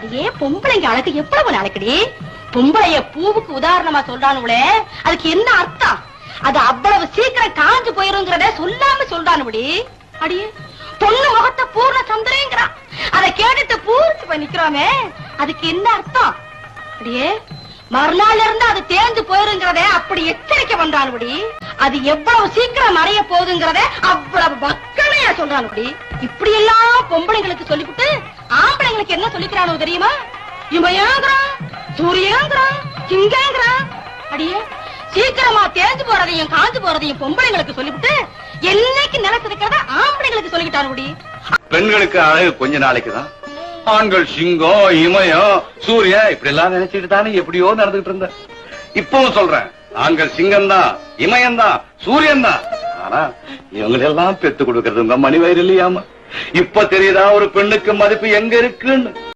அடியே பொம்பளைங்க அழகு எவ்வளவு நாளைக்குடி? பொம்பளைய பூவுக்கு உதாரணமா சொல்றானுங்களே அதுக்கு என்ன அர்த்தம்? அது அவ்வளவு சீக்கிரம் காஞ்சு போயிருங்கிறத சொல்லாம சொல்றானுபடி அடியே பொண்ணு முகத்தை பூர்ண சந்திரங்கிறான். அதை கேட்டுட்டு பூர்த்தி போய் நிக்கிறோமே அதுக்கு என்ன அர்த்தம்? அடியே மறுநாள் இருந்து அது தேஞ்சு போயிருங்கிறத அப்படி எச்சரிக்கை பண்றானுபடி அது எவ்வளவு சீக்கிரம் மறைய போகுதுங்கிறத அவ்வளவு பக்கமையா சொல்றானுபடி இப்படி எல்லாம் பொம்பளைங்களுக்கு சொல்லிவிட்டு பசங்களுக்கு என்ன சொல்லிக்கிறானோ தெரியுமா? இமையாங்கிறான் சூரியங்கிறான் சிங்கங்கிறான். அடியே சீக்கிரமா தேஞ்சு போறதையும் காஞ்சு போறதையும் பொம்பளைங்களுக்கு சொல்லிவிட்டு என்னைக்கு நிலத்திருக்கிறத ஆம்பளைங்களுக்கு சொல்லிக்கிட்டானுபடி பெண்களுக்கு அழகு கொஞ்ச நாளைக்குதான். ஆண்கள் சிங்கம் இமயம் சூரியன் இப்படி எல்லாம் நினைச்சிட்டு தானே எப்படியோ நடந்துகிட்டு இருந்த இப்பவும் சொல்றேன் ஆண்கள் சிங்கம் தான் இமயம் தான் சூரியன் தான் ஆனா இவங்களெல்லாம் பெத்து கொடுக்கறது உங்க மணி வயிறு இல்லையாமா இப்ப தெரியுதா ஒரு பெண்ணுக்கு மதிப்பு எங்க இருக்குன்னு?